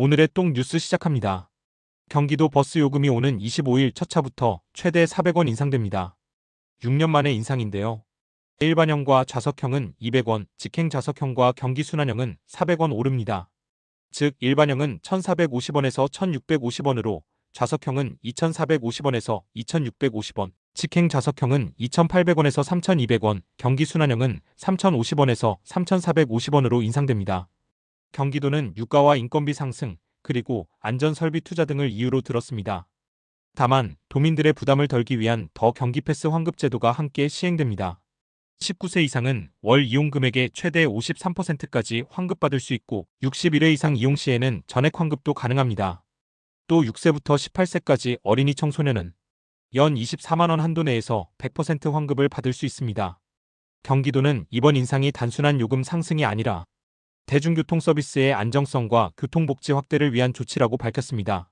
오늘의 똥 뉴스 시작합니다. 경기도 버스 요금이 오는 25일 첫 차부터 최대 400원 인상됩니다. 6년 만의 인상인데요. 일반형과 좌석형은 200원, 직행 좌석형과 경기 순환형은 400원 오릅니다. 즉 일반형은 1,450원에서 1,650원으로 좌석형은 2,450원에서 2,650원, 직행 좌석형은 2,800원에서 3,200원, 경기 순환형은 3,050원에서 3,450원으로 인상됩니다. 경기도는 유가와 인건비 상승, 그리고 안전설비 투자 등을 이유로 들었습니다. 다만 도민들의 부담을 덜기 위한 더 경기 패스 환급 제도가 함께 시행됩니다. 19세 이상은 월 이용 금액의 최대 53%까지 환급받을 수 있고 61회 이상 이용 시에는 전액 환급도 가능합니다. 또 6세부터 18세까지 어린이 청소년은 연 24만 원 한도 내에서 100% 환급을 받을 수 있습니다. 경기도는 이번 인상이 단순한 요금 상승이 아니라 대중교통 서비스의 안정성과 교통복지 확대를 위한 조치라고 밝혔습니다.